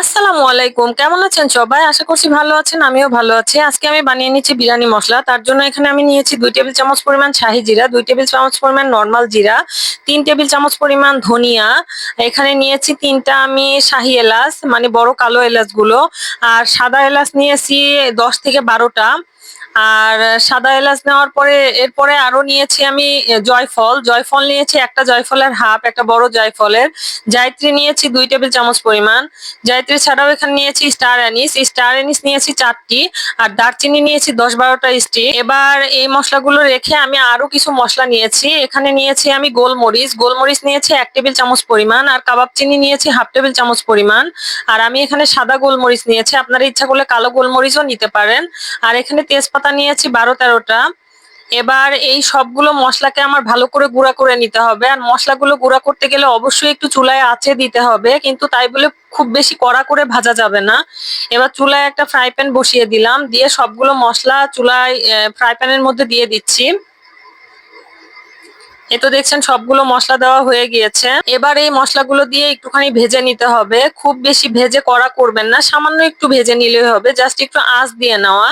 আসসালামু আলাইকুম। কেমন আছেন সবাই? আশা করছি ভালো আছেন, আমিও ভালো আছি। আজকে আমি বানিয়ে নিচ্ছি বিরিয়ানি মশলা। তার জন্য এখানে আমি নিয়েছি দুই টেবিল চামচ পরিমাণ শাহি জিরা, দুই টেবিল চামচ পরিমাণ নর্মাল জিরা, তিন টেবিল চামচ পরিমাণ ধনিয়া। এখানে নিয়েছি তিনটা আমি শাহি এলাচ মানে বড় কালো এলাচগুলো। আর সাদা এলাচ নিয়েছি দশ থেকে বারোটা। আর সাদা এলাচ নেওয়ার পরে এরপরে আরও নিয়েছি আমি জয়ফল। জয়ফল নিয়েছি একটা জয়ফলের হাফ, একটা বড় জয়ফলের। জায়ত্রী নিয়েছি দুই টেবিল চামচ পরিমাণ। জায়ত্রী ছাড়াও এখানে নিয়েছি স্টার অ্যানিস। স্টার অ্যানিস নিয়েছি চারটি। আর দারচিনি নিয়েছি দশ বারোটা স্টিক। এবার এই মশলাগুলো রেখে আমি আরও কিছু মশলা নিয়েছি। এখানে নিয়েছি আমি গোলমরিচ। গোলমরিচ নিয়েছি এক টেবিল চামচ পরিমাণ। আর কাবাব চিনি নিয়েছি হাফ টেবিল চামচ পরিমাণ। আর আমি এখানে সাদা গোলমরিচ নিয়েছি। আপনারা ইচ্ছা করলে কালো গোলমরিচও নিতে পারেন। আর এখানে তেজপাতা পাতা নিয়েছি বারো তেরোটা। এবার এই সবগুলো মশলাকে আমার ভালো করে গুঁড়া করে নিতে হবে। আর মশলাগুলো গুঁড়া করতে গেলে অবশ্যই একটু চুলায় আঁচে দিতে হবে, কিন্তু তাই বলে খুব বেশি কড়া করে ভাজা যাবে না। এবার চুলায় একটা ফ্রাই প্যান বসিয়ে দিলাম, দিয়ে সবগুলো মশলা চুলায় ফ্রাই প্যানের মধ্যে দিয়ে দিচ্ছি। এ তো দেখছেন সবগুলো মশলা দেওয়া হয়ে গিয়েছে। এবার এই মশলাগুলো দিয়ে একটুখানি ভেজে নিতে হবে। খুব বেশি ভেজে করা করবেন না, সামান্য একটু ভেজে নিলেই হবে। জাস্ট একটু আঁচ দিয়ে নেওয়া।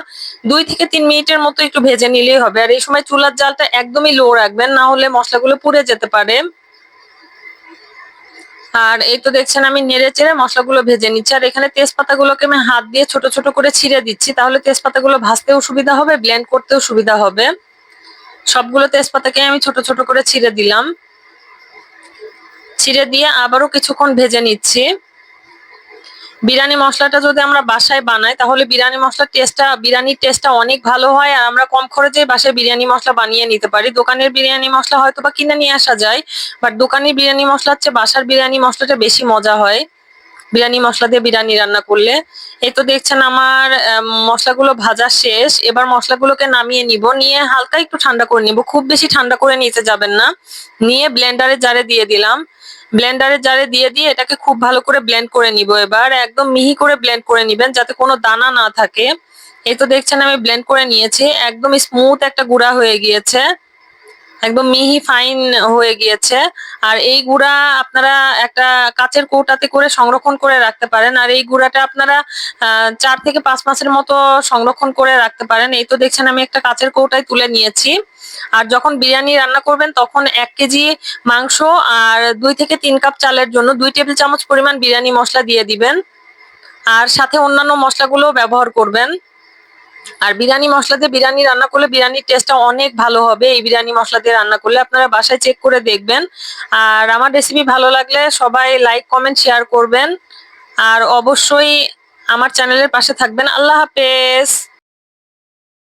দুই থেকে তিন মিনিটের মতো একটু ভেজে নিলেই হবে। আর এই সময় চুলার জালটা একদমই লো রাখবেন, না হলে মশলাগুলো পুড়ে যেতে পারে। আর এই তো দেখছেন আমি নেড়ে চেড়ে মশলাগুলো ভেজে নিচ্ছি। আর এখানে তেজপাতাগুলোকে আমি হাত দিয়ে ছোট ছোট করে ছিঁড়ে দিচ্ছি। তাহলে তেজপাতাগুলো ভাজতেও সুবিধা হবে ব্লেন্ড করতেও সুবিধা হবে। সবগুলো তেজপাতাকে আমি ছোট ছোট করে ছিঁড়ে দিলাম। ছিঁড়ে দিয়ে আবারও কিছুক্ষণ ভেজে নিচ্ছি। বিরিয়ানি মশলাটা যদি আমরা বাসায় বানাই, তাহলে বিরিয়ানি মশলার টেস্টটা, বিরিয়ানির টেস্টটা অনেক ভালো হয় আর আমরা কম খরচে বাসায় বিরিয়ানি মশলা বানিয়ে নিতে পারি। দোকানের বিরিয়ানি মশলা হয়তো বা কিনে নিয়ে আসা যায় বাট দোকানের বিরিয়ানি মশলার চেয়ে বাসার বিরিয়ানি মশলাটা বেশি মজা হয়। বিরিয়ানি মশলা দিয়ে বিরিয়ানি রান্না করলে। এই তো দেখছেন আমার মশলাগুলো ভাজা শেষ। এবার মশলাগুলোকে নামিয়ে নিব। নিয়ে হালকা একটু ঠান্ডা করে নিব। খুব বেশি ঠান্ডা করে নিতে যাবেন না। নিয়ে ব্লেন্ডারে জারে দিয়ে দিলাম। ব্লেন্ডারে জারে দিয়ে দিয়ে এটাকে খুব ভালো করে ব্লেন্ড করে নিব এবার। একদম মিহি করে ব্লেন্ড করে নিবেন যাতে কোনো দানা না থাকে। এই তো দেখছেন আমি ব্লেন্ড করে নিয়েছি। একদম স্মুথ একটা গুঁড়া হয়ে গিয়েছে। একদম মিহি ফাইন হয়ে গিয়েছে। আর এই গুঁড়া আপনারা একটা কাচের কৌটাতে করে সংরক্ষণ করে রাখতে পারেন। আর এই গুঁড়াটা আপনারা চার থেকে পাঁচ মাসের মতো সংরক্ষণ করে রাখতে পারেন। এই তো দেখছেন আমি একটা কাচের কৌটায় তুলে নিয়েছি। আর যখন বিরিয়ানি রান্না করবেন, তখন এক কেজি মাংস আর দুই থেকে তিন কাপ চালের জন্য দুই টেবিল চামচ পরিমাণ বিরিয়ানি মশলা দিয়ে দিবেন। আর সাথে অন্যান্য মশলাগুলো ব্যবহার করবেন। আর বিরিয়ানি মশলা দিয়ে বিরিয়ানি রান্না করলে বিরিয়ানির টেস্টটা অনেক ভালো হবে। এই বিরিয়ানি মশলা দিয়ে রান্না করলে আপনারা বাসায় চেক করে দেখবেন। আর আমার রেসিপি ভালো লাগলে সবাই লাইক কমেন্ট শেয়ার করবেন। আর অবশ্যই আমার চ্যানেলের পাশে থাকবেন। আল্লাহ হাফেজ!